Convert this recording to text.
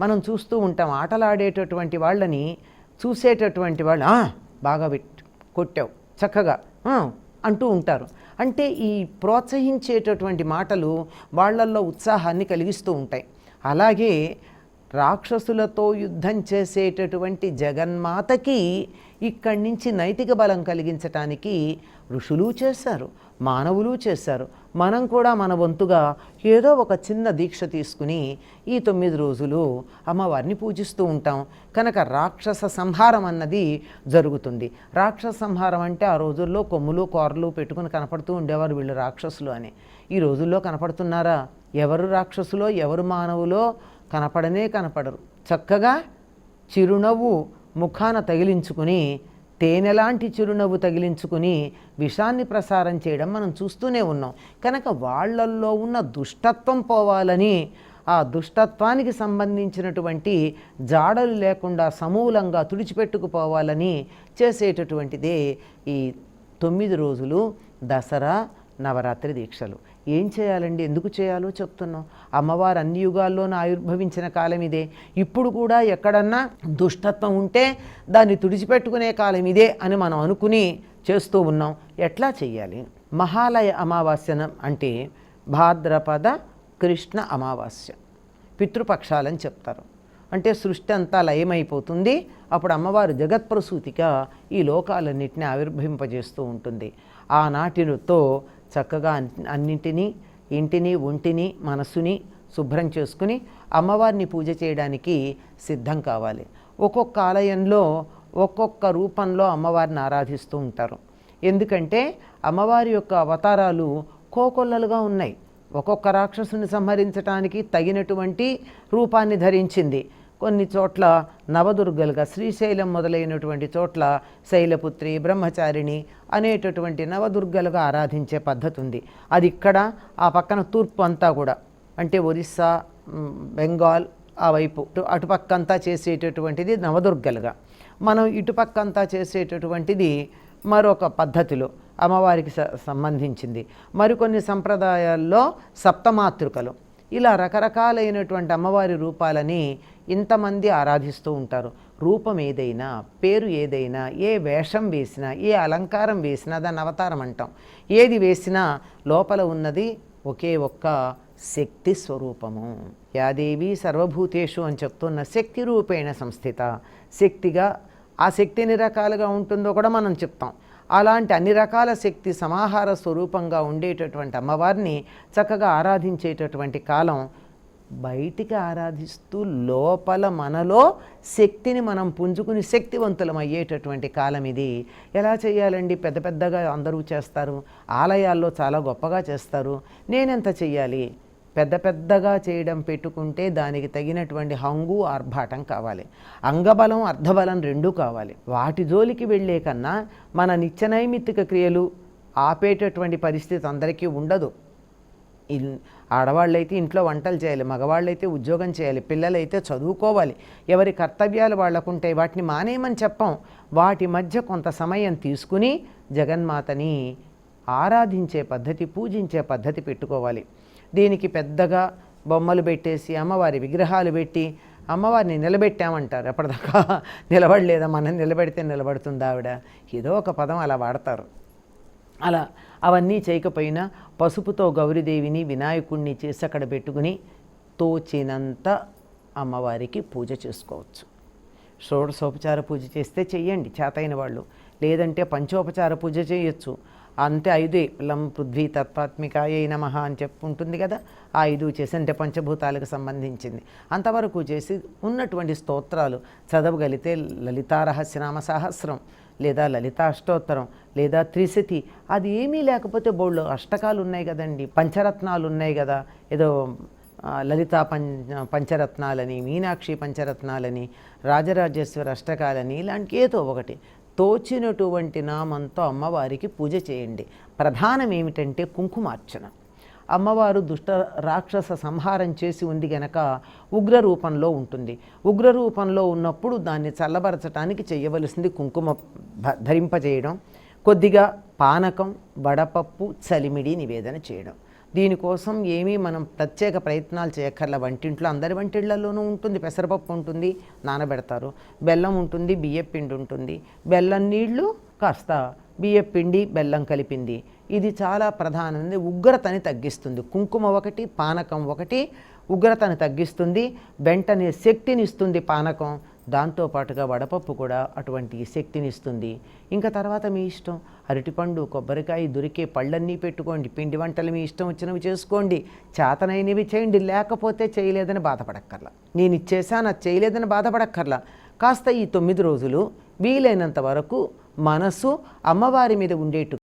మనం చూస్తూ ఉంటాం ఆటలాడేటటువంటి వాళ్ళని చూసేటటువంటి వాళ్ళు బాగా పెట్ కొట్టావు చక్కగా అంటూ ఉంటారు. అంటే ఈ ప్రోత్సహించేటటువంటి మాటలు వాళ్ళల్లో ఉత్సాహాన్ని కలిగిస్తూ ఉంటాయి. అలాగే రాక్షసులతో యుద్ధం చేసేటటువంటి జగన్మాతకి ఇక్కడి నుంచి నైతిక బలం కలిగించటానికి ఋషులు చేశారు మానవులు చేశారు. మనం కూడా మన వంతుగా ఏదో ఒక చిన్న దీక్ష తీసుకుని ఈ తొమ్మిది రోజులు అమ్మవారిని పూజిస్తూ ఉంటాం. కనుక రాక్షస సంహారం అన్నది జరుగుతుంది. రాక్షస సంహారం అంటే ఆ రోజుల్లో కొమ్ములు కూరలు పెట్టుకుని కనపడుతూ ఉండేవారు వీళ్ళు రాక్షసులు అని. ఈ రోజుల్లో కనపడుతున్నారా? ఎవరు రాక్షసులో ఎవరు మానవులో కనపడనే కనపడరు. చక్కగా చిరునవ్వు ముఖాన తగిలించుకుని తేనెలాంటి చిరునవ్వు తగిలించుకుని విషాన్ని ప్రసారం చేయడం మనం చూస్తూనే ఉన్నాం. కనుక వాళ్ళల్లో ఉన్న దుష్టత్వం పోవాలని ఆ దుష్టత్వానికి సంబంధించినటువంటి జాడలు లేకుండా సమూలంగా తుడిచిపెట్టుకుపోవాలని చేసేటటువంటిదే ఈ తొమ్మిది రోజులు దసరా నవరాత్రి దీక్షలు. ఏం చేయాలండి? ఎందుకు చేయాలో చెప్తున్నాం అమ్మవారు అన్ని యుగాల్లోనూ ఆవిర్భవించిన కాలం ఇదే. ఇప్పుడు కూడా ఎక్కడన్నా దుష్టత్వం ఉంటే దాన్ని తుడిచిపెట్టుకునే కాలం ఇదే అని మనం అనుకుని చేస్తూ ఉన్నాం. ఎట్లా చేయాలి మహాలయ అమావాస్యనం అంటే భాద్రపద కృష్ణ అమావాస్య. పితృపక్షాలని చెప్తారు. అంటే సృష్టి అంతా లయమైపోతుంది. అప్పుడు అమ్మవారు జగత్ప్రసూతిగా ఈ లోకాలన్నింటినీ ఆవిర్భవింపజేస్తూ ఉంటుంది. ఆనాటితో చక్కగా అన్నింటినీ ఇంటిని ఒంటిని మనసుని శుభ్రం చేసుకుని అమ్మవారిని పూజ చేయడానికి సిద్ధం కావాలి. ఒక్కొక్క ఆలయంలో ఒక్కొక్క రూపంలో అమ్మవారిని ఆరాధిస్తూ ఉంటారు. ఎందుకంటే అమ్మవారి యొక్క అవతారాలు కోకొల్లలుగా ఉన్నాయి. ఒక్కొక్క రాక్షసుని సంహరించడానికి తగినటువంటి రూపాన్ని ధరించింది. కొన్ని చోట్ల నవదుర్గలుగా శ్రీశైలం మొదలైనటువంటి చోట్ల శైలపుత్రి బ్రహ్మచారిణి అనేటటువంటి నవదుర్గలుగా ఆరాధించే పద్ధతి ఉంది. అది ఇక్కడ ఆ పక్కన తూర్పు అంతా కూడా. అంటే ఒరిస్సా బెంగాల్ ఆ వైపు అటుపక్కంతా చేసేటటువంటిది నవదుర్గలుగా. మనం ఇటుపక్కంతా చేసేటటువంటిది మరొక పద్ధతిలో అమ్మవారికి స- సంబంధించింది. మరికొన్ని సంప్రదాయాల్లో సప్తమాతృకలు. ఇలా రకరకాలైనటువంటి అమ్మవారి రూపాలని ఇంతమంది ఆరాధిస్తూ ఉంటారు. రూపం ఏదైనా పేరు ఏదైనా ఏ వేషం వేసినా ఏ అలంకారం వేసినా దాన్ని అవతారం అంటాం. ఏది వేసినా లోపల ఉన్నది ఒకే ఒక్క శక్తి స్వరూపము. యాదేవి సర్వభూతేషు అని చెప్తున్న శక్తి రూపేణ సంస్థిత. శక్తిగా ఆ శక్తి ఎన్ని రకాలుగా ఉంటుందో కూడా మనం చెప్తాం. అలాంటి అన్ని రకాల శక్తి సమాహార స్వరూపంగా ఉండేటటువంటి అమ్మవారిని చక్కగా ఆరాధించేటటువంటి కాలం బయటికి ఆరాధిస్తూ లోపల మనలో శక్తిని మనం పుంజుకుని శక్తివంతులం అయ్యేటటువంటి కాలం ఇది. ఎలా చేయాలండి? పెద్ద పెద్దగా అందరూ చేస్తారు. ఆలయాల్లో చాలా గొప్పగా చేస్తారు. నేనెంత చెయ్యాలి? పెద్ద పెద్దగా చేయడం పెట్టుకుంటే దానికి తగినటువంటి హంగు ఆర్భాటం కావాలి. అంగబలం అర్ధబలం రెండూ కావాలి. వాటి జోలికి వెళ్ళే కన్నా మన నిత్యనైమిత్తిక క్రియలు ఆపేటటువంటి పరిస్థితి అందరికీ ఉండదు. ఆడవాళ్ళైతే ఇంట్లో వంటలు చేయాలి మగవాళ్ళైతే ఉద్యోగం చేయాలి పిల్లలైతే చదువుకోవాలి. ఎవరి కర్తవ్యాలు వాళ్ళకుంటాయి వాటిని మానేయమని చెప్పం. వాటి మధ్య కొంత సమయం తీసుకుని జగన్మాతని ఆరాధించే పద్ధతి పూజించే పద్ధతి పెట్టుకోవాలి. దీనికి పెద్దగా బొమ్మలు పెట్టేసి అమ్మవారి విగ్రహాలు పెట్టి అమ్మవారిని నిలబెట్టామంటారు. ఎప్పటిదాకా నిలబడలేదా? మనం నిలబెడితే నిలబడుతుంది ఆవిడ. ఏదో ఒక పదం అలా వాడతారు. అలా అవన్నీ చేయకపోయినా పసుపుతో గౌరీదేవిని వినాయకుడిని చేసి అక్కడ పెట్టుకుని తోచినంత అమ్మవారికి పూజ చేసుకోవచ్చు. షోడశోపచార పూజ చేస్తే చెయ్యండి చేతైన వాళ్ళు. లేదంటే పంచోపచార పూజ చేయొచ్చు. అంతే ఐదే. లం పృథ్వీ తత్వాత్మికాయ నమ అని చెప్పు ఉంటుంది కదా ఆ ఐదు చేసి అంటే పంచభూతాలకు సంబంధించింది. అంతవరకు చేసి ఉన్నటువంటి స్తోత్రాలు చదవగలిగితే లలితారహస్యనామ సహస్రం లేదా లలిత అష్టోత్తరం లేదా త్రిశతి అది ఏమీ లేకపోతే బోళ్ళు అష్టకాలు ఉన్నాయి కదండి. పంచరత్నాలు ఉన్నాయి కదా. ఏదో లలిత లలితా పం పంచరత్నాలని మీనాక్షి పంచరత్నాలని రాజరాజేశ్వర అష్టకాలని ఇలాంటి ఏదో ఒకటి. తోచినటువంటి నామంతో అమ్మవారికి పూజ చేయండి. ప్రధానం ఏమిటంటే కుంకుమార్చన. అమ్మవారు దుష్ట రాక్షస సంహారం చేసి ఉంది గనక ఉగ్ర రూపంలో ఉంటుంది. ఉగ్ర రూపంలో ఉన్నప్పుడు దాన్ని చల్లబరచడానికి చేయవలసింది కుంకుమ ధరింపజేయడం కొద్దిగా పానకం వడపప్పు చలిమిడి నివేదన చేయడం. దీనికోసం ఏమీ మనం ప్రత్యేక ప్రయత్నాలు చేయక్కర్ల. వంటింట్లో అందరి వంటిళ్ళలోనూ ఉంటుంది. పెసరపప్పు ఉంటుంది నానబెడతారు. బెల్లం ఉంటుంది బియ్యపు పిండి ఉంటుంది. బెల్లం నీళ్ళు కాస్త బియ్యపు పిండి బెల్లం కలిపింది. ఇది చాలా ప్రధానమైనది. ఉగ్రతని తగ్గిస్తుంది. కుంకుమ ఒకటి పానకం ఒకటి ఉగ్రతని తగ్గిస్తుంది. వెంటనే శక్తిని ఇస్తుంది పానకం. దాంతోపాటుగా వడపప్పు కూడా అటువంటి శక్తిని ఇస్తుంది ఇంకా తర్వాత మీ ఇష్టం అరటిపండు కొబ్బరికాయ దొరికే పళ్ళన్నీ పెట్టుకోండి. పిండి వంటలు మీ ఇష్టం వచ్చినవి చేసుకోండి. చేతనైనవి చేయండి లేకపోతే చేయలేదని బాధపడక్కర్లా. నేను ఇచ్చేసాను అది చేయలేదని బాధపడక్కర్లా. కాస్త ఈ తొమ్మిది రోజులు వీలైనంత వరకు మనసు అమ్మవారి మీద ఉండేట్టు